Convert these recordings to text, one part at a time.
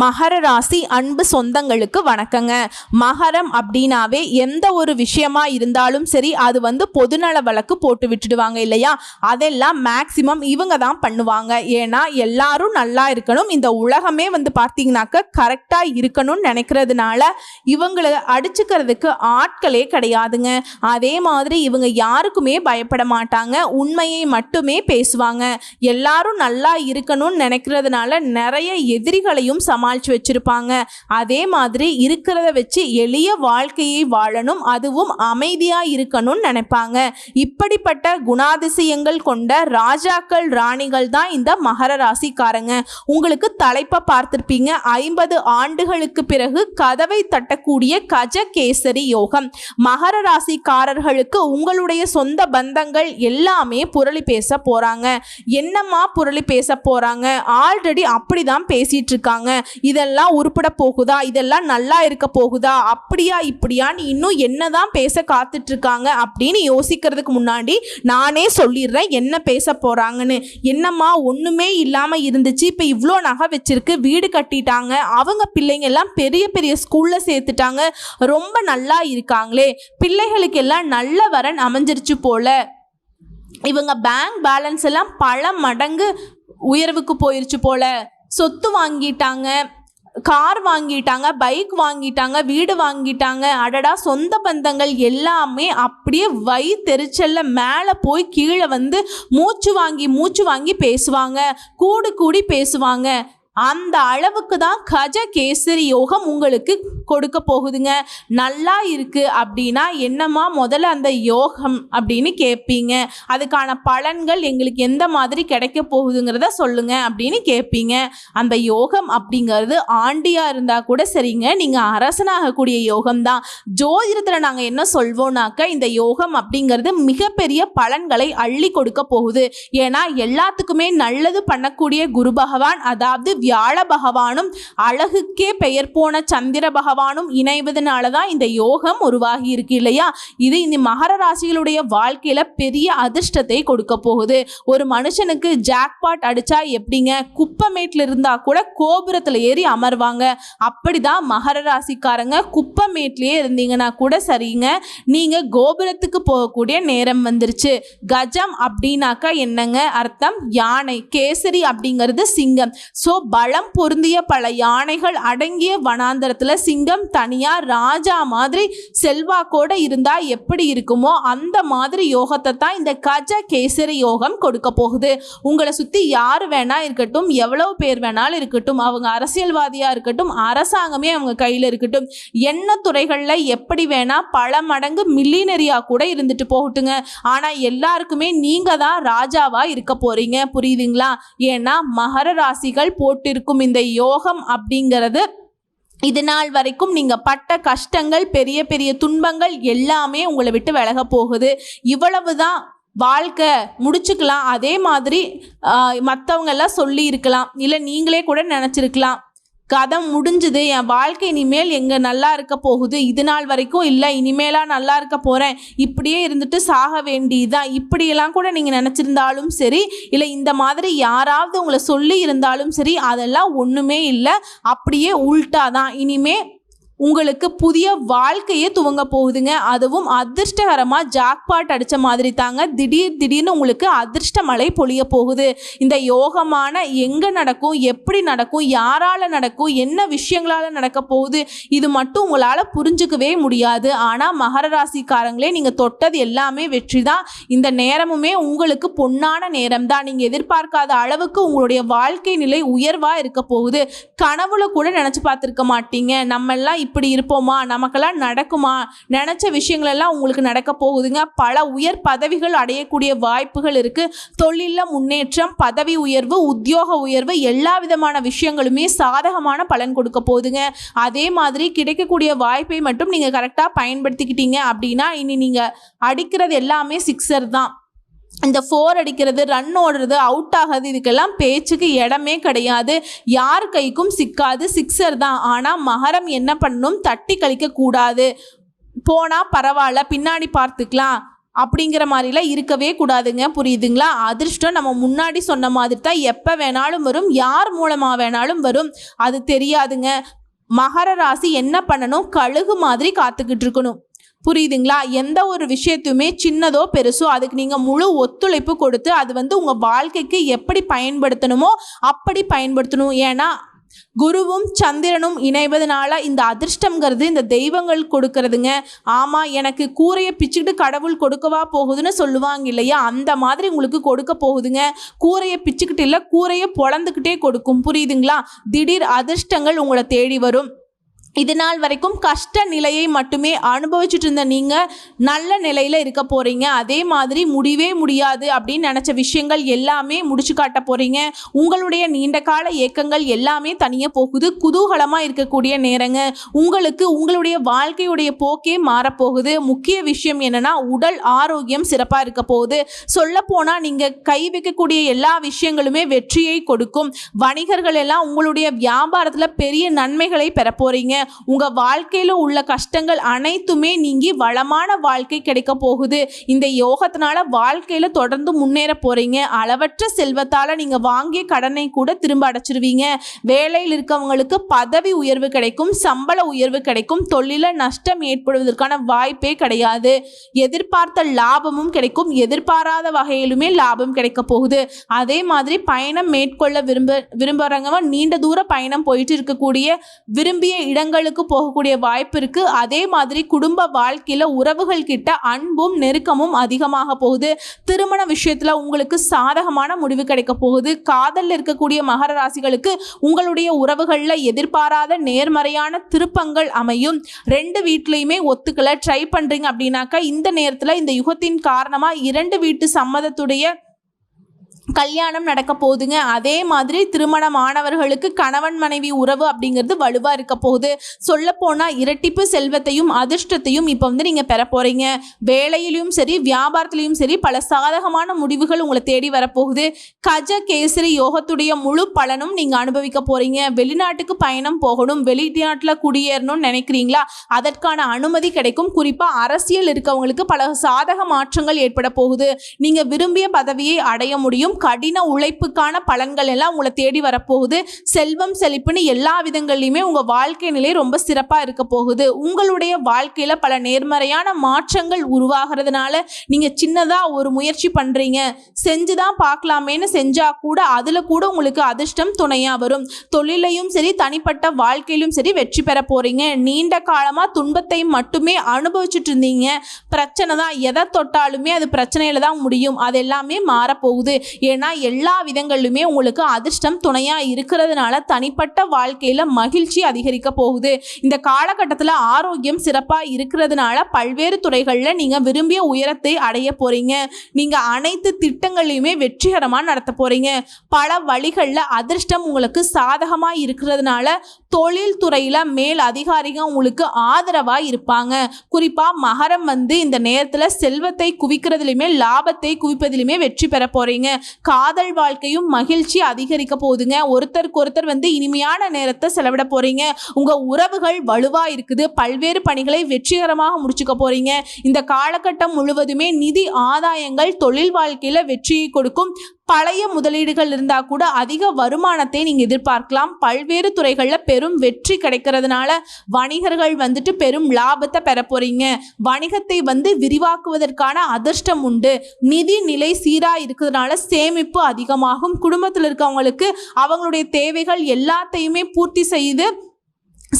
மகர ராசி அன்பு சொந்தங்களுக்கு வணக்கங்க. மகரம் அப்படின்னாவே எந்த ஒரு விஷயமா இருந்தாலும் சரி அது வந்து பொதுநல வழக்கு போட்டு விட்டுடுவாங்க இல்லையா? அதெல்லாம் மேக்சிமம் இவங்க தான் பண்ணுவாங்க. ஏன்னா எல்லாரும் நல்லா இருக்கணும். இந்த உலகமே வந்து பார்த்தீங்கன்னாக்க கரெக்டாக இருக்கணும்னு நினைக்கிறதுனால இவங்களை அடிச்சுக்கிறதுக்கு ஆட்களே கிடையாதுங்க. அதே மாதிரி இவங்க யாருக்குமே பயப்பட மாட்டாங்க. உண்மையை மட்டுமே பேசுவாங்க. எல்லாரும் நல்லா இருக்கணும்னு நினைக்கிறதுனால நிறைய எதிரிகளையும் சம சமாளித்து வச்சுருப்பாங்க. அதே மாதிரி இருக்கிறத வச்சு எளிய வாழ்க்கையை வாழணும். அதுவும் அமைதியாக இருக்கணும்னு நினைப்பாங்க. இப்படிப்பட்ட குணாதிசயங்கள் கொண்ட ராஜாக்கள் ராணிகள் தான் இந்த மகர ராசிக்காரங்க. உங்களுக்கு தலைப்பை பார்த்துருப்பீங்க. ஐம்பது ஆண்டுகளுக்கு பிறகு கதவை தட்டக்கூடிய கஜகேசரி யோகம். மகர ராசிக்காரர்களுக்கு உங்களுடைய சொந்த பந்தங்கள் எல்லாமே புரளி பேச போறாங்க. என்னம்மா புரளி பேச போறாங்க? ஆல்ரெடி அப்படிதான் பேசிட்டு இருக்காங்க. இதெல்லாம் உருப்பட போகுதா இதெல்லாம் நல்லா இருக்க போகுதா? அப்படியா இப்படியான்னு இன்னும் என்னதான் பேச காத்துட்டு இருக்காங்க அப்படின்னு யோசிக்கிறதுக்கு முன்னாடி நானே சொல்லிடுறேன் என்ன பேச போறாங்கன்னு. என்னம்மா ஒண்ணுமே இல்லாம இருந்துச்சு. இப்போ இவ்வளோ நகை வச்சிருக்கு வீடு கட்டிட்டாங்க. அவங்க பிள்ளைங்க எல்லாம் பெரிய பெரிய ஸ்கூல்ல சேர்த்துட்டாங்க. ரொம்ப நல்லா இருக்காங்களே. பிள்ளைகளுக்கு எல்லாம் நல்ல வரன் அமைஞ்சிருச்சு போல. இவங்க பேங்க் பேலன்ஸ் எல்லாம் பல மடங்கு உயர்வுக்கு போயிருச்சு போல. சொத்து வாங்கிட்டாங்க கார் வாங்கிட்டாங்க பைக் வாங்கிட்டாங்க வீடு வாங்கிட்டாங்க அடடா சொந்த பந்தங்கள் எல்லாமே அப்படியே வயிற்றெரிச்சல்ல மேலே போய் கீழே வந்து மூச்சு வாங்கி மூச்சு வாங்கி பேசுவாங்க கூடு கூடி பேசுவாங்க. அந்த அளவுக்கு தான் கஜ கேசரி யோகம் உங்களுக்கு கொடுக்க போகுதுங்க. நல்லா இருக்கு அப்படின்னா என்னம்மா முதல்ல அந்த யோகம் அப்படின்னு கேட்பீங்க அதுக்கான பலன்கள் எங்களுக்கு எந்த மாதிரி கிடைக்க போகுதுங்கிறத சொல்லுங்க அப்படின்னு கேட்பீங்க அந்த யோகம் அப்படிங்கிறது ஆண்டியா இருந்தா கூட சரிங்க. நீங்க அரசனாகக்கூடிய யோகம் தான் ஜோதிடத்தில் நாங்கள் என்ன சொல்வோம்னாக்க இந்த யோகம் அப்படிங்கிறது மிகப்பெரிய பலன்களை அள்ளி கொடுக்க போகுது. ஏன்னா எல்லாத்துக்குமே நல்லது பண்ணக்கூடிய குரு பகவான் அதாவது வியாழ பகவானும் அழகுக்கே பெயர் போன சந்திர பகவானும் இணைவதனால தான் இந்த யோகம் உருவாகி இருக்கு இல்லையா? இது இந்த மகர ராசிகளுடைய வாழ்க்கையில பெரிய அதிர்ஷ்டத்தை கொடுக்க போகுது. ஒரு மனுஷனுக்கு ஜாக்பாட் அடிச்சா எப்படிங்க? குப்பமேட்ல இருந்தா கூட கோபுரத்துல ஏறி அமர்வாங்க. அப்படிதான் மகர ராசிக்காரங்க குப்பமேட்லயே இருந்தீங்கன்னா கூட சரிங்க. நீங்க கோபுரத்துக்கு போகக்கூடிய நேரம் வந்துருச்சு. கஜம் அப்படின்னாக்கா என்னங்க அர்த்தம்? யானை கேசரி அப்படிங்கிறது சிங்கம். ஸோ பலம் பொருந்திய பல யானைகள் அடங்கிய வனாந்தரத்துல சிங்கம் தனியா ராஜா மாதிரி செல்வாக்கோட இருந்தா எப்படி இருக்குமோ அந்த மாதிரி யோகத்தை தான் இந்த கஜ கேசரி யோகம் கொடுக்க போகுது. உங்களை சுத்தி யார் வேணா இருக்கட்டும் எவ்வளவு பேர் வேணாலும் இருக்கட்டும் அவங்க அரசியல்வாதியா இருக்கட்டும் அரசாங்கமே அவங்க கையில இருக்கட்டும் என்ன துறைகள்ல எப்படி வேணா பல மடங்கு மில்லினரியா கூட இருந்துட்டு போகட்டுங்க. ஆனா எல்லாருக்குமே நீங்க தான் ராஜாவா இருக்க போறீங்க. புரியுதுங்களா? ஏன்னா மகர ராசிகள் போட்டிருக்கும் இந்த யோகம் அப்படிங்கிறது இது நாள் வரைக்கும் நீங்கள் பட்ட கஷ்டங்கள் பெரிய பெரிய துன்பங்கள் எல்லாமே உங்களை விட்டு விலக போகுது. இவ்வளவு தான் வாழ்க்கை முடிச்சுக்கலாம். அதே மாதிரி மற்றவங்க எல்லாம் சொல்லி இருக்கலாம் இல்லை நீங்களே கூட நினச்சிருக்கலாம். கதை முடிஞ்சுது என் வாழ்க்கை இனிமேல் எங்கே நல்லா இருக்க போகுது? இது நாள் வரைக்கும் இல்லை இனிமேலாக நல்லா இருக்க போகிறேன் இப்படியே இருந்துட்டு சாக வேண்டியதுதான். இப்படியெல்லாம் கூட நீங்கள் நினச்சிருந்தாலும் சரி இல்லை இந்த மாதிரி யாராவது உங்களை சொல்லி இருந்தாலும் சரி அதெல்லாம் ஒன்றுமே இல்லை. அப்படியே உல்ட்டா தான் இனிமே உங்களுக்கு புதிய வாழ்க்கையே துவங்க போகுதுங்க. அதுவும் அதிர்ஷ்டகரமாக ஜாக்பாட் அடித்த மாதிரி தாங்க. திடீர் திடீர்னு உங்களுக்கு அதிர்ஷ்ட மழை பொழிய போகுது. இந்த யோகமான எங்கே நடக்கும் எப்படி நடக்கும் யாரால் நடக்கும் என்ன விஷயங்களால் நடக்க போகுது இது மட்டும் உங்களால் புரிஞ்சுக்கவே முடியாது. ஆனால் மகர ராசிக்காரங்களே நீங்கள் தொட்டது எல்லாமே வெற்றி தான். இந்த நேரமுமே உங்களுக்கு பொன்னான நேரம் தான். நீங்கள் எதிர்பார்க்காத அளவுக்கு உங்களுடைய வாழ்க்கை நிலை உயர்வாக இருக்க போகுது. கனவுல கூட நினச்சி பார்த்துருக்க மாட்டீங்க. நம்மெல்லாம் இப்படி இருப்போமா? நமக்கெல்லாம் நடக்குமா? நினச்ச விஷயங்களெல்லாம் உங்களுக்கு நடக்க போகுதுங்க. பல உயர் பதவிகள் அடையக்கூடிய வாய்ப்புகள் இருக்குது தொழிலில் முன்னேற்றம் பதவி உயர்வு உத்தியோக உயர்வு எல்லா விதமான விஷயங்களுமே சாதகமான பலன் கொடுக்க போகுதுங்க. அதே மாதிரி கிடைக்கக்கூடிய வாய்ப்பை மட்டும் நீங்கள் கரெக்டாக பயன்படுத்திக்கிட்டீங்க அப்படின்னா இனி நீங்கள் அடிக்கிறது எல்லாமே சிக்ஸர் தான். இந்த ஃபோர் அடிக்கிறது ரன் ஓடுறது அவுட் ஆகாது இதுக்கெல்லாம் பேச்சுக்கு இடமே கிடையாது. யார் கைக்கும் சிக்காது சிக்ஸர் தான். ஆனால் மகரம் என்ன பண்ணணும் தட்டி கழிக்க கூடாது. போனால் பரவாயில்ல பின்னாடி பார்த்துக்கலாம். அப்படிங்கிற மாதிரிலாம் இருக்கவே கூடாதுங்க. புரியுதுங்களா? அதிர்ஷ்டம் நம்ம முன்னாடி சொன்ன மாதிரி தான் எப்போ வேணாலும் வரும். யார் மூலமாக வேணாலும் வரும். அது தெரியாதுங்க. மகர ராசி என்ன பண்ணணும்? கழுகு மாதிரி காத்துக்கிட்டு இருக்கணும். புரியுதுங்களா? எந்த ஒரு விஷயத்தையுமே சின்னதோ பெருசோ அதுக்கு நீங்கள் முழு ஒத்துழைப்பு கொடுத்து அது வந்து உங்கள் வாழ்க்கைக்கு எப்படி பயன்படுத்தணுமோ அப்படி பயன்படுத்தணும். ஏன்னா குருவும் சந்திரனும் இணைவதனால இந்த அதிர்ஷ்டம்ங்கிறது இந்த தெய்வங்கள் கொடுக்கறதுங்க. ஆமாம் எனக்கு கூரையை பிச்சுக்கிட்டு கடவுள் கொடுக்கவா போகுதுன்னு சொல்லுவாங்க இல்லையா? அந்த மாதிரி உங்களுக்கு கொடுக்க போகுதுங்க. கூரையை பிச்சுக்கிட்டு இல்லை கூரையை பொழந்துக்கிட்டே கொடுக்கும். புரியுதுங்களா? திடீர் அதிர்ஷ்டங்கள் உங்களை தேடி வரும். இது நாள் வரைக்கும் கஷ்ட நிலையை மட்டுமே அனுபவிச்சுட்டு இருந்த நீங்கள் நல்ல நிலையில் இருக்க போகிறீங்க அதே மாதிரி முடிவே முடியாது அப்படின்னு நினச்ச விஷயங்கள் எல்லாமே முடிச்சு காட்ட போகிறீங்க உங்களுடைய நீண்ட கால ஏக்கங்கள் எல்லாமே தனியாக போகுது. குதூகலமாக இருக்கக்கூடிய நேரங்க. உங்களுக்கு உங்களுடைய வாழ்க்கையுடைய போக்கே மாறப்போகுது. முக்கிய விஷயம் என்னென்னா உடல் ஆரோக்கியம் சிறப்பாக இருக்க போகுது. சொல்லப்போனால் நீங்கள் கை வைக்கக்கூடிய எல்லா விஷயங்களுமே வெற்றியை கொடுக்கும். வணிகர்கள் எல்லாம் உங்களுடைய வியாபாரத்தில் பெரிய நன்மைகளை பெற போகிறீங்க உங்கள் வாழ்க்கையில் உள்ள கஷ்டங்கள் அனைத்துமே நீங்கி வளமான வாழ்க்கை கிடைக்க போகுது. இந்த யோகத்தினால வாழ்க்கையில் தொடர்ந்து முன்னேற போகிறீங்க அளவற்ற செல்வத்தால் நீங்கள் வாங்கிய கடனை கூட திரும்ப அடைச்சிருவீங்க. வேலையில் இருக்கவங்களுக்கு பதவி உயர்வு கிடைக்கும் சம்பள உயர்வு கிடைக்கும் தொழில நஷ்டம் ஏற்படுவதற்கான வாய்ப்பே கிடையாது. எதிர்பார்த்த லாபமும் கிடைக்கும். எதிர்பாராத வகையிலுமே லாபம் கிடைக்க போகுது. அதே மாதிரி பயணம் மேற்கொள்ள விரும்ப விரும்புகிறவங்க நீண்ட தூர பயணம் போயிட்டு இருக்கக்கூடிய விரும்பிய இடங்கள் இடங்களுக்கு போகக்கூடிய வாய்ப்பு இருக்கு. அதே மாதிரி குடும்ப வாழ்க்கையில உறவுகள் கிட்ட அன்பும் நெருக்கமும் அதிகமாக போகுது. திருமண விஷயத்துல உங்களுக்கு சாதகமான முடிவு கிடைக்க போகுது. காதலில் இருக்கக்கூடிய மகர ராசிகளுக்கு உங்களுடைய உறவுகள்ல எதிர்பாராத நேர்மறையான திருப்பங்கள் அமையும். ரெண்டு வீட்லயுமே ஒத்துக்கல. ட்ரை பண்றீங்க அப்படின்னாக்கா இந்த நேரத்துல இந்த யுகத்தின் காரணமா இரண்டு வீட்டு சம்மதத்துடைய கல்யாணம் நடக்க போகுதுங்க. அதே மாதிரி திருமணமானவர்களுக்கு கணவன் மனைவி உறவு அப்படிங்கிறது வலுவாக இருக்க போகுது. சொல்லப்போனால் இரட்டிப்பு செல்வத்தையும் அதிர்ஷ்டத்தையும் இப்போ வந்து நீங்கள் பெற போகிறீங்க வேலையிலையும் சரி வியாபாரத்துலேயும் சரி பல சாதகமான முடிவுகள் உங்களை தேடி வரப்போகுது கஜ கேசரி யோகத்துடைய முழு பலனும் நீங்கள் அனுபவிக்க போகிறீங்க வெளிநாட்டுக்கு பயணம் போகணும் வெளிநாட்டில் குடியேறணும்னு நினைக்கிறீங்களா? அதற்கான அனுமதி கிடைக்கும். குறிப்பாக அரசியல் இருக்கவங்களுக்கு பல சாதக மாற்றங்கள் ஏற்பட போகுது. நீங்கள் விரும்பிய பதவியை அடைய முடியும். கடின உழைப்புக்கான பலன்கள் எல்லாம் உங்களை தேடி வரப்போகுது. செல்வம் செழிப்புன்னு எல்லா விதங்கள்லையுமே உங்கள் வாழ்க்கை நிலை ரொம்ப சிறப்பாக இருக்க போகுது. உங்களுடைய வாழ்க்கையில் பல நேர்மறையான மாற்றங்கள் உருவாகிறதுனால நீங்கள் சின்னதாக ஒரு முயற்சி பண்ணுறீங்க செஞ்சு தான் பார்க்கலாமேன்னு செஞ்சால் கூட அதில் கூட உங்களுக்கு அதிர்ஷ்டம் துணையாக வரும். தொழிலையும் சரி தனிப்பட்ட வாழ்க்கையிலும் சரி வெற்றி பெற போகிறீங்க நீண்ட காலமாக துன்பத்தை மட்டுமே அனுபவிச்சுட்டு இருந்தீங்க. பிரச்சனை தான் எதை தொட்டாலுமே அது பிரச்சனையில் தான் முடியும். அது எல்லாமே மாறப்போகுது ஏன்னா எல்லா விதங்களிலுமே உங்களுக்கு அதிர்ஷ்டம் துணையாக இருக்கிறதுனால தனிப்பட்ட வாழ்க்கையில் மகிழ்ச்சி அதிகரிக்க போகுது. இந்த காலகட்டத்தில் ஆரோக்கியம் சிறப்பாக இருக்கிறதுனால பல்வேறு துறைகளில் நீங்கள் விரும்பிய உயரத்தை அடைய போகிறீங்க நீங்கள் அனைத்து திட்டங்களையுமே வெற்றிகரமாக நடத்த போகிறீங்க பல வழிகளில் அதிர்ஷ்டம் உங்களுக்கு சாதகமாக இருக்கிறதுனால தொழில் துறையில் மேல் அதிகாரிகள் உங்களுக்கு ஆதரவாக இருப்பாங்க. குறிப்பாக மகரம் வந்து இந்த நேரத்தில் செல்வத்தை குவிக்கிறதுலையுமே லாபத்தை குவிப்பதிலுமே வெற்றி பெற போகிறீங்க காதல் வாழ்க்கையும் மகிழ்ச்சி அதிகரிக்க போகுதுங்க. ஒருத்தருக்கு ஒருத்தர் வந்து இனிமையான நேரத்தை செலவிட போகிறீங்க உங்கள் உறவுகள் வலுவாக இருக்குது. பல்வேறு பணிகளை வெற்றிகரமாக முடிச்சுக்க போகிறீங்க இந்த காலகட்டம் முழுவதுமே நிதி ஆதாயங்கள் தொழில் வாழ்க்கையில் வெற்றியை கொடுக்கும். பழைய முதலீடுகள் இருந்தால் கூட அதிக வருமானத்தை நீங்கள் எதிர்பார்க்கலாம். பல்வேறு துறைகளில் பெரும் வெற்றி கிடைக்கிறதுனால வணிகர்கள் வந்துட்டு பெரும் லாபத்தை பெற போகிறீங்க வணிகத்தை வந்து விரிவாக்குவதற்கான அதிர்ஷ்டம் உண்டு. நிதி நிலை சீராக இருக்கிறதுனால சேமிப்பு அதிகமாகும். குடும்பத்தில் இருக்கவங்களுக்கு அவங்களுடைய தேவைகள் எல்லாத்தையுமே பூர்த்தி செய்து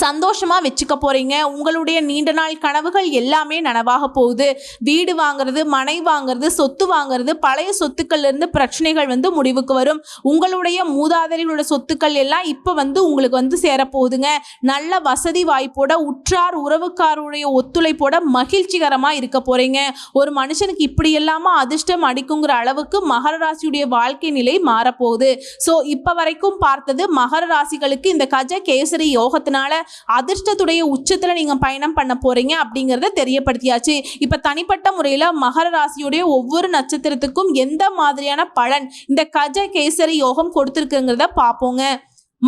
சந்தோஷமாக வச்சுக்க போகிறீங்க உங்களுடைய நீண்ட நாள் கனவுகள் எல்லாமே நனவாக போகுது. வீடு வாங்குறது மனை வாங்குறது சொத்து வாங்குறது பழைய சொத்துக்கள்ல இருந்து பிரச்சனைகள் வந்து முடிவுக்கு வரும். உங்களுடைய மூதாதைகளோட சொத்துக்கள் எல்லாம் இப்போ வந்து உங்களுக்கு வந்து சேரப்போகுதுங்க. நல்ல வசதி வாய்ப்போட உற்றார் உறவுக்காருடைய ஒத்துழைப்போட மகிழ்ச்சிகரமாக இருக்க போகிறீங்க ஒரு மனுஷனுக்கு இப்படி எல்லாமா அதிர்ஷ்டம் அடிக்குங்கிற அளவுக்கு மகர ராசியுடைய வாழ்க்கை நிலை மாறப்போகுது. ஸோ இப்போ வரைக்கும் பார்த்தது மகர ராசிகளுக்கு இந்த கஜ கேசரி யோகத்தினால அதிர்ஷ்டத்துடைய உச்சத்தில் நீங்கள் பயணம் பண்ண போகிறீங்க அப்படிங்கிறத தெரியப்படுத்தியாச்சு. இப்போ தனிப்பட்ட முறையில் மகர ராசியுடைய ஒவ்வொரு நட்சத்திரத்துக்கும் எந்த மாதிரியான பலன் இந்த கஜ கேசரி யோகம் கொடுத்துருக்குங்கிறத பார்ப்போங்க.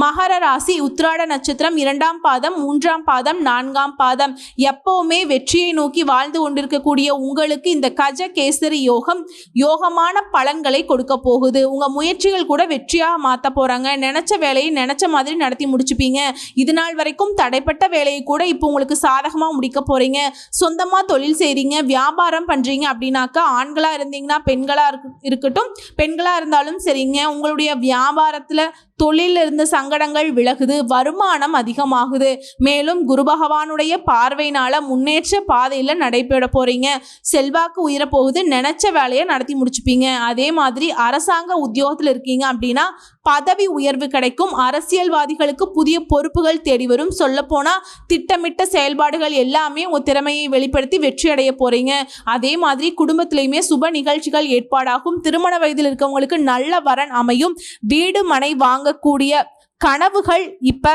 மகர ராசி உத்ராட நட்சத்திரம் இரண்டாம் பாதம் மூன்றாம் பாதம் நான்காம் பாதம். எப்பவுமே வெற்றியை நோக்கி வாழ்ந்து கொண்டிருக்கக்கூடிய உங்களுக்கு இந்த கஜ கேசரி யோகம் யோகமான பலன்களை கொடுக்க போகுது. உங்க முயற்சிகள் கூட வெற்றியாக மாற்ற போறாங்க. நினைச்ச வேலையை நினைச்ச மாதிரி நடத்தி முடிச்சுப்பீங்க. இது நாள் வரைக்கும் தடைப்பட்ட வேலையை கூட இப்போ உங்களுக்கு சாதகமா முடிக்க போறீங்க. சொந்தமா தொழில் செய்றீங்க வியாபாரம் பண்றீங்க அப்படின்னாக்கா ஆண்களா இருந்தீங்கன்னா பெண்களா இருக்கட்டும். பெண்களா இருந்தாலும் சரிங்க. உங்களுடைய வியாபாரத்துல தொழிலில் இருந்து சங்கடங்கள் விலகுது வருமானம் அதிகமாகுது. மேலும் குரு பகவானுடைய பார்வையினால முன்னேற்ற பாதையில நடைபெற போறீங்க. செல்வாக்கு உயர போகுது. நினைச்ச வேலையை நடத்தி முடிச்சுப்பீங்க. அதே மாதிரி அரசாங்க உத்தியோகத்தில் இருக்கீங்க அப்படின்னா பதவி உயர்வு கிடைக்கும். அரசியல்வாதிகளுக்கு புதிய பொறுப்புகள் தேடி வரும். சொல்லப்போனால் திட்டமிட்ட செயல்பாடுகள் எல்லாமே உன் திறமையை வெளிப்படுத்தி வெற்றி அடைய போறீங்க. அதே மாதிரி குடும்பத்திலையுமே சுப நிகழ்ச்சிகள் ஏற்பாடாகும். திருமண வயதில் இருக்கவங்களுக்கு நல்ல வரன் அமையும். வீடு மனை வாங்கக்கூடிய கனவுகள் இப்ப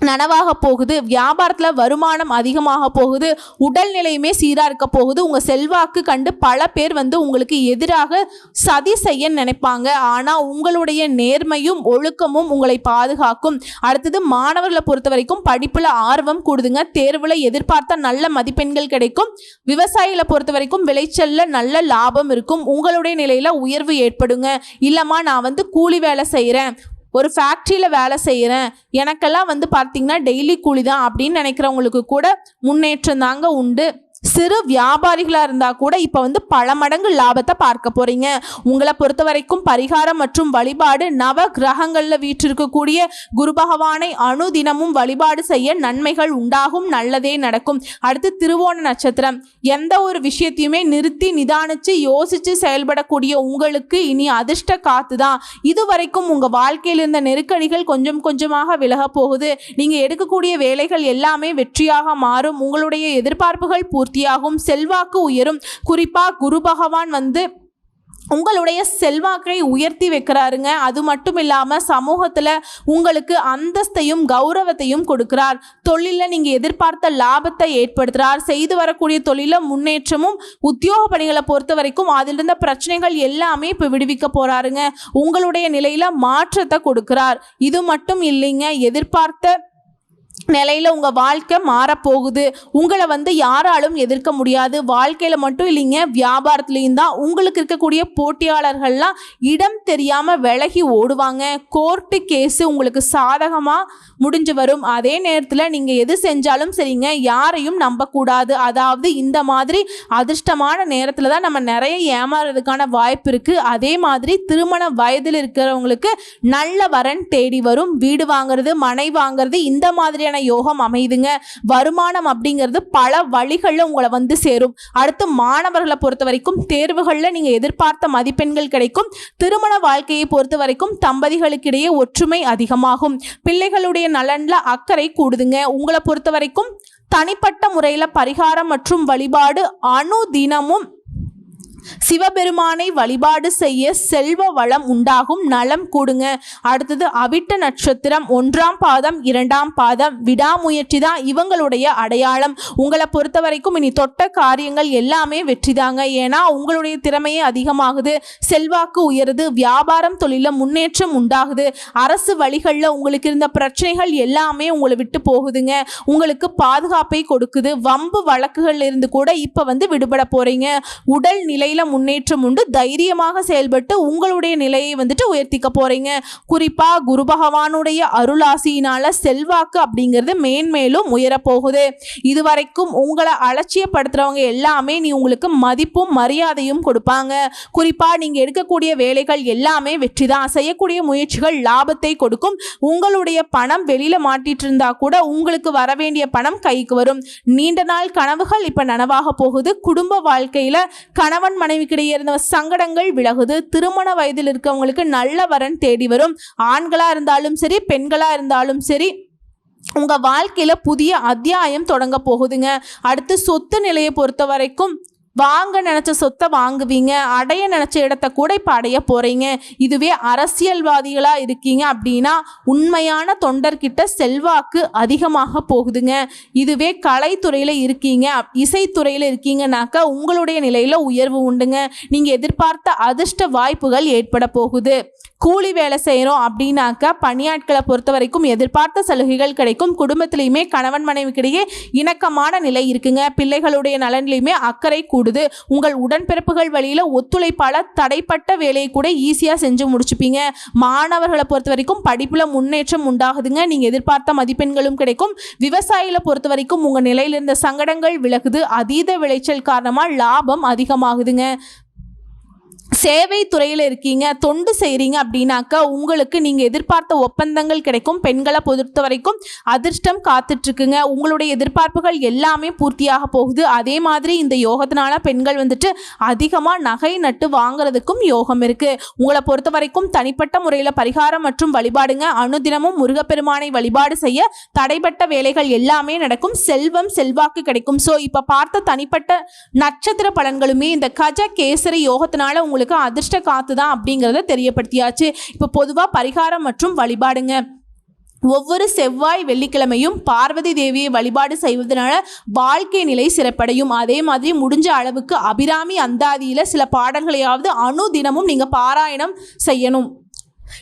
நனவாக போகுது வியாபாரத்தில் வருமானம் அதிகமாக போகுது உடல்நிலையுமே சீராக இருக்க போகுது உங்கள் செல்வாக்கு கண்டு பல பேர் வந்து உங்களுக்கு எதிராக சதி செய்ய நினைப்பாங்க. ஆனால் உங்களுடைய நேர்மையும் ஒழுக்கமும் உங்களை பாதுகாக்கும். அடுத்தது மாணவர்களை பொறுத்த வரைக்கும் படிப்பில் ஆர்வம் கூடுதுங்க. தேர்வில் எதிர்பார்த்த நல்ல மதிப்பெண்கள் கிடைக்கும். விவசாயிகளை பொறுத்த வரைக்கும் விளைச்சலில் நல்ல லாபம் இருக்கும். உங்களுடைய நிலையில் உயர்வு ஏற்படுங்க. இல்லைம்மா நான் வந்து கூலி வேலை செய்கிறேன் ஒரு ஃபேக்ட்ரியில் வேலை செய்கிறேன் எனக்கெல்லாம் வந்து பார்த்தீங்கன்னா டெய்லி கூலி தான் அப்படின்னு நினைக்கிறவங்களுக்கு கூட முன்னேற்றம் தாங்க உண்டு. சிறு வியாபாரிகளாக இருந்தால் கூட இப்போ வந்து பல மடங்கு லாபத்தை பார்க்க போகிறீங்க உங்களை பொறுத்த வரைக்கும் பரிகாரம் மற்றும் வழிபாடு நவ கிரகங்களில் வீற்றிருக்கக்கூடிய குரு பகவானை அணுதினமும் வழிபாடு செய்ய நன்மைகள் உண்டாகும் நல்லதே நடக்கும். அடுத்து திருவோண நட்சத்திரம். எந்த ஒரு விஷயத்தையுமே நிறுத்தி நிதானித்து யோசித்து செயல்படக்கூடிய உங்களுக்கு இனி அதிர்ஷ்ட காத்து தான் இதுவரைக்கும் உங்கள் வாழ்க்கையில் இருந்த நெருக்கடிகள் கொஞ்சம் கொஞ்சமாக விலக போகுது. நீங்கள் எடுக்கக்கூடிய வேலைகள் எல்லாமே வெற்றியாக மாறும். உங்களுடைய எதிர்பார்ப்புகள் பூர்த்தி பூர்த்தியாகும் செல்வாக்கு உயரும். குறிப்பாக குரு பகவான் வந்து உங்களுடைய செல்வாக்கை உயர்த்தி வைக்கிறாருங்க. அது மட்டும் இல்லாமல் சமூகத்தில் உங்களுக்கு அந்தஸ்தையும் கௌரவத்தையும் கொடுக்கிறார். தொழிலில் நீங்கள் எதிர்பார்த்த லாபத்தை ஏற்படுத்துகிறார் செய்து வரக்கூடிய தொழிலில் முன்னேற்றமும் உத்தியோக பணிகளை பொறுத்த வரைக்கும் அதில் இருந்த பிரச்சனைகள் எல்லாமே இப்போ விடுவிக்க போகிறாருங்க உங்களுடைய நிலையில் மாற்றத்தை கொடுக்கிறார். இது மட்டும் இல்லைங்க எதிர்பார்த்த நிலையில் உங்கள் வாழ்க்கை மாறப்போகுது. உங்களை வந்து யாராலும் எதிர்க்க முடியாது. வாழ்க்கையில் மட்டும் இல்லைங்க வியாபாரத்துலேயும் தான் உங்களுக்கு இருக்கக்கூடிய போட்டியாளர்கள்லாம் இடம் தெரியாமல் விலகி ஓடுவாங்க. கோர்ட்டு கேஸு உங்களுக்கு சாதகமாக முடிஞ்சு வரும். அதே நேரத்தில் நீங்கள் எது செஞ்சாலும் சரிங்க யாரையும் நம்பக்கூடாது. அதாவது இந்த மாதிரி அதிர்ஷ்டமான நேரத்தில் தான் நம்ம நிறைய ஏமாறுறதுக்கான வாய்ப்பு இருக்குது அதே மாதிரி திருமண வயதில் இருக்கிறவங்களுக்கு நல்ல வரன் தேடி வரும். வீடு வாங்குறது மனை வாங்குறது இந்த மாதிரி மாதிரியான யோகம் அமையுதுங்க. வருமானம் அப்படிங்கிறது பல வழிகளில் உங்களை வந்து சேரும். அடுத்து மாணவர்களை பொறுத்த வரைக்கும் தேர்வுகளில் நீங்கள் எதிர்பார்த்த மதிப்பெண்கள் கிடைக்கும். திருமண வாழ்க்கையை பொறுத்த வரைக்கும் தம்பதிகளுக்கிடையே ஒற்றுமை அதிகமாகும். பிள்ளைகளுடைய நலனில் அக்கறை கூடுதுங்க. உங்களை பொறுத்த வரைக்கும் தனிப்பட்ட முறையில் பரிகாரம் மற்றும் வழிபாடு அணு தினமும் சிவபெருமானை வழிபாடு செய்ய செல்வ வளம் உண்டாகும். நலம் கூடுங்க. அடுத்தது அவிட்ட நட்சத்திரம் ஒன்றாம் பாதம் இரண்டாம் பாதம் விடாமுயற்சி தான் இவங்களுடைய அடையாளம். உங்களை பொறுத்த வரைக்கும் இனி தொட்ட காரியங்கள் எல்லாமே வெற்றிதாங்க ஏன்னா உங்களுடைய திறமையே அதிகமாகுது. செல்வாக்கு உயருது. வியாபாரம் தொழிலில் முன்னேற்றம் உண்டாகுது. அரசு வழிகளில் உங்களுக்கு இருந்த பிரச்சனைகள் எல்லாமே உங்களை விட்டு போகுதுங்க. உங்களுக்கு பாதுகாப்பை கொடுக்குது. வம்பு வழக்குகள் இருந்து கூட இப்போ வந்து விடுபட போறீங்க. உடல் நிலையில் முன்னேற்றம் உண்டு. தைரியமாக செயல்பட்டு உங்களுடைய நிலையை வந்துட்டு உயர்த்திக்க போறீங்க. குறிப்பா குரு பகவானுடைய அருளாசியினால செல்வாக்கு அப்படிங்கிறது மேன்மேலும் உயரப்போகுது இதுவரைக்கும் உங்களை அலட்சியப்படுத்துறவங்க எல்லாமே நீ உங்களுக்கு மதிப்பும் மரியாதையும் கொடுப்பாங்க. குறிப்பா நீங்க எடுக்கக்கூடிய வேலைகள் எல்லாமே வெற்றி தான் செய்யக்கூடிய முயற்சிகள் லாபத்தை கொடுக்கும். உங்களுடைய பணம் வெளியில மாட்டிட்டு இருந்தா கூட உங்களுக்கு வர வேண்டிய பணம் கைக்கு வரும். நீண்ட நாள் கனவுகள் இப்ப நனவாக போகுது. குடும்ப வாழ்க்கையில கணவன் மனைவிக்கிடையே இருந்த சங்கடங்கள் விலகுது. திருமண வயதில் இருக்கவங்களுக்கு நல்ல வரன் தேடி வரும். ஆண்களா இருந்தாலும் சரி பெண்களாக இருந்தாலும் சரி உங்க வாழ்க்கையில புதிய அத்தியாயம் தொடங்க போகுதுங்க. அடுத்து சொத்து நிலையை பொறுத்த வரைக்கும் வாங்க நினச்ச சொத்தை வாங்குவீங்க அடைய நினச்ச இடத்த கூட இப்போ அடைய போகிறீங்க இதுவே அரசியல்வாதிகளாக இருக்கீங்க அப்படின்னா உண்மையான தொண்டர்கிட்ட செல்வாக்கு அதிகமாக போகுதுங்க. இதுவே கலைத்துறையில் இருக்கீங்க இசைத்துறையில் இருக்கீங்கனாக்கா உங்களுடைய நிலையில் உயர்வு உண்டுங்க. நீங்கள் எதிர்பார்த்த அதிர்ஷ்ட வாய்ப்புகள் ஏற்பட போகுது. கூலி வேலை செய்கிறோம் அப்படின்னாக்கா பணியாட்களை பொறுத்த வரைக்கும் எதிர்பார்த்த சலுகைகள் கிடைக்கும். குடும்பத்திலையுமே கணவன் மனைவிக்கிடையே இணக்கமான நிலை இருக்குங்க. பிள்ளைகளுடைய நலன்லையுமே அக்கறை கூடுது. உங்கள் உடன்பிறப்புகள் வழியில் ஒத்துழைப்பால் தடைப்பட்ட வேலையை கூட ஈஸியாக செஞ்சு முடிச்சுப்பீங்க. மாணவர்களை பொறுத்த வரைக்கும் படிப்பில் முன்னேற்றம் உண்டாகுதுங்க. நீங்கள் எதிர்பார்த்த மதிப்பெண்களும் கிடைக்கும். விவசாயியில் பொறுத்த வரைக்கும் உங்கள் நிலையில் இருந்த சங்கடங்கள் விலகுது. அதீத விளைச்சல் காரணமாக லாபம் அதிகமாகுதுங்க. சேவை துறையில் இருக்கீங்க தொண்டு செய்கிறீங்க அப்படின்னாக்கா உங்களுக்கு நீங்கள் எதிர்பார்த்த ஒப்பந்தங்கள் கிடைக்கும் பெண்களை பொறுத்த வரைக்கும் அதிர்ஷ்டம் காத்துட்ருக்குங்க. உங்களுடைய எதிர்பார்ப்புகள் எல்லாமே பூர்த்தியாக போகுது. அதே மாதிரி இந்த யோகத்தினால பெண்கள் வந்துட்டு அதிகமாக நகை நட்டு வாங்குறதுக்கும் யோகம் இருக்குது உங்களை பொறுத்த வரைக்கும் தனிப்பட்ட முறையில் பரிகாரம் மற்றும் வழிபாடுங்க. அனுதினமும் முருகப்பெருமானை வழிபாடு செய்ய தடைப்பட்ட வேலைகள் எல்லாமே நடக்கும். செல்வம் செல்வாக்கு கிடைக்கும். ஸோ இப்போ பார்த்த தனிப்பட்ட நட்சத்திர பலன்களுமே இந்த கஜ கேசரி யோகத்தினால உங்களுக்கு உங்களுக்கு அதிர்ஷ்ட காத்து தான் அப்படிங்கிறத தெரியப்படுத்தியாச்சு. இப்போ பொதுவாக பரிகாரம் மற்றும் வழிபாடுங்க. ஒவ்வொரு செவ்வாய் வெள்ளிக்கிழமையும் பார்வதி தேவியை வழிபாடு செய்வதனால வாழ்க்கை நிலை சிறப்படையும். அதே மாதிரி முடிஞ்ச அளவுக்கு அபிராமி அந்தாதியில் சில பாடல்களையாவது அனுதினமும் நீங்கள் பாராயணம் செய்யணும்.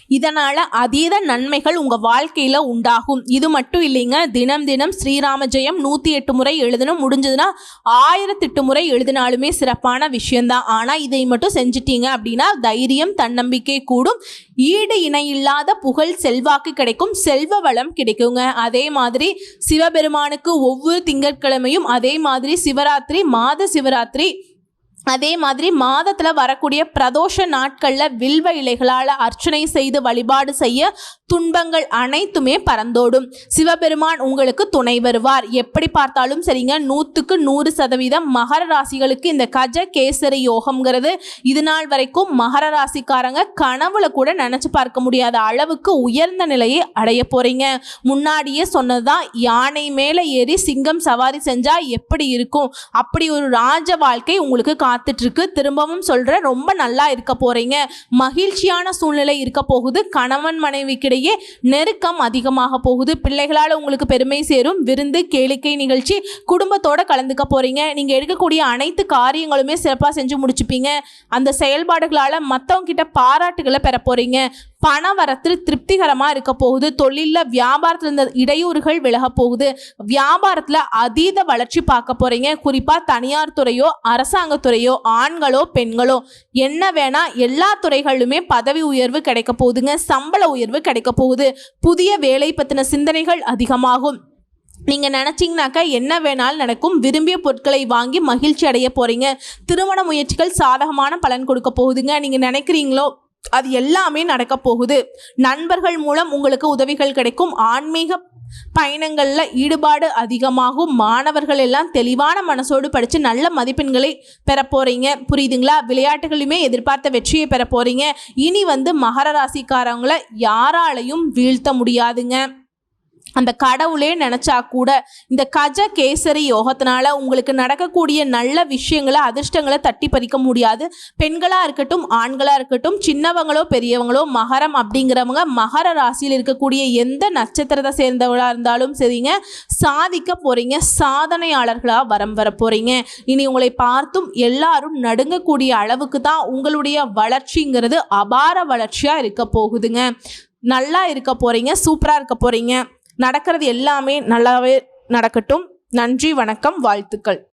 இதனால் அதீத நன்மைகள் உங்கள் வாழ்க்கையில் உண்டாகும். இது மட்டும் இல்லைங்க தினம் தினம் ஸ்ரீராம ஜெயம் நூற்றி எட்டு முறை எழுதணும். முடிஞ்சதுன்னா ஆயிரத்தெட்டு முறை எழுதினாலுமே சிறப்பான விஷயந்தான் ஆனால் இதை மட்டும் செஞ்சிட்டீங்க அப்படின்னா தைரியம் தன்னம்பிக்கை கூடும். ஈடு இணையில்லாத புகழ் செல்வாக்கு கிடைக்கும். செல்வ வளம் கிடைக்குங்க. அதே மாதிரி சிவபெருமானுக்கு ஒவ்வொரு திங்கட்கிழமையும் அதே மாதிரி சிவராத்திரி மாத சிவராத்திரி அதே மாதிரி மாதத்தில் வரக்கூடிய பிரதோஷ நாட்களில் வில்வ இலைகளால் அர்ச்சனை செய்து வழிபாடு செய்ய துன்பங்கள் அனைத்துமே பறந்தோடும். சிவபெருமான் உங்களுக்கு துணை வருவார். எப்படி பார்த்தாலும் சரிங்க நூற்றுக்கு நூறு சதவீதம் மகர ராசிகளுக்கு இந்த கஜ கேசரி யோகம்ங்கிறது இது நாள் வரைக்கும் மகர ராசிக்காரங்க கனவுல கூட நினச்சி பார்க்க முடியாத அளவுக்கு உயர்ந்த நிலையை அடைய போகிறீங்க முன்னாடியே சொன்னதுதான் யானை மேலே ஏறி சிங்கம் சவாரி செஞ்சால் எப்படி இருக்கும்? அப்படி ஒரு ராஜ வாழ்க்கை உங்களுக்கு காத்துட்ருக்கு. திரும்பவும் சொல்கிறேன் ரொம்ப நல்லா இருக்க போகிறீங்க மகிழ்ச்சியான சூழ்நிலை இருக்க போகுது. கணவன் மனைவிக்கிடையே நெருக்கம் அதிகமாக போகுது. பிள்ளைகளால் உங்களுக்கு பெருமை சேரும். விருந்து கேளிக்கை நிகழ்ச்சி குடும்பத்தோட கலந்துக்க போகிறீங்க நீங்கள் எடுக்கக்கூடிய அனைத்து காரியங்களுமே சிறப்பாக செஞ்சு முடிச்சுப்பீங்க. அந்த செயல்பாடுகளால் மற்றவங்க கிட்ட பாராட்டுகளை பெற போகிறீங்க பண வரத்தில் திருப்திகரமாக இருக்க போகுது. தொழிலில் வியாபாரத்தில் இருந்த இடையூறுகள் விலக போகுது. வியாபாரத்தில் அதீத வளர்ச்சி பார்க்க போகிறீங்க குறிப்பாக தனியார் துறையோ அரசாங்க துறையோ ஆண்களோ பெண்களோ என்ன வேணால் எல்லா துறைகளிலுமே பதவி உயர்வு கிடைக்க போகுதுங்க. சம்பள உயர்வு கிடைக்க போகுது. புதிய வேலை பற்றின சிந்தனைகள் அதிகமாகும். நீங்கள் நினச்சிங்கனாக்கா என்ன வேணாலும் நடக்கும். விரும்பிய பொருட்களை வாங்கி மகிழ்ச்சி அடைய போகிறீங்க திருமண முயற்சிகள் சாதகமான பலன் கொடுக்க போகுதுங்க. நீங்கள் நினைக்கிறீங்களோ அது எல்லாமே நடக்க போகுது. நண்பர்கள் மூலம் உங்களுக்கு உதவிகள் கிடைக்கும். ஆன்மீக பயணங்களில் ஈடுபாடு அதிகமாகும். மாணவர்கள் எல்லாம் தெளிவான மனசோடு படித்து நல்ல மதிப்பெண்களை பெற போகிறீங்க புரியுதுங்களா? விளையாட்டுகளையுமே எதிர்பார்த்த வெற்றியை பெற போகிறீங்க இனி வந்து மகர ராசிக்காரவங்களை யாராலையும் வீழ்த்த முடியாதுங்க. அந்த கடவுளே நினச்சா கூட இந்த கஜ கேசரி யோகத்தினால உங்களுக்கு நடக்கக்கூடிய நல்ல விஷயங்களை அதிர்ஷ்டங்களை தட்டி பறிக்க முடியாது. பெண்களாக இருக்கட்டும் ஆண்களாக இருக்கட்டும் சின்னவங்களோ பெரியவங்களோ மகரம் அப்படிங்கிறவங்க மகர ராசியில் இருக்கக்கூடிய எந்த நட்சத்திரத்தை சேர்ந்தவங்களாக இருந்தாலும் சரிங்க சாதிக்க போகிறீங்க சாதனையாளர்களாக வரம் வர போகிறீங்க இனி உங்களை பார்த்தும் எல்லாரும் நடுங்கக்கூடிய அளவுக்கு தான் உங்களுடைய வளர்ச்சிங்கிறது அபார வளர்ச்சியாக இருக்க போகுதுங்க. நல்லா இருக்க போகிறீங்க சூப்பராக இருக்க போகிறீங்க நடக்கிறது எல்லாமே நல்லாவே நடக்கட்டும். நன்றி வணக்கம் வாழ்த்துக்கள்.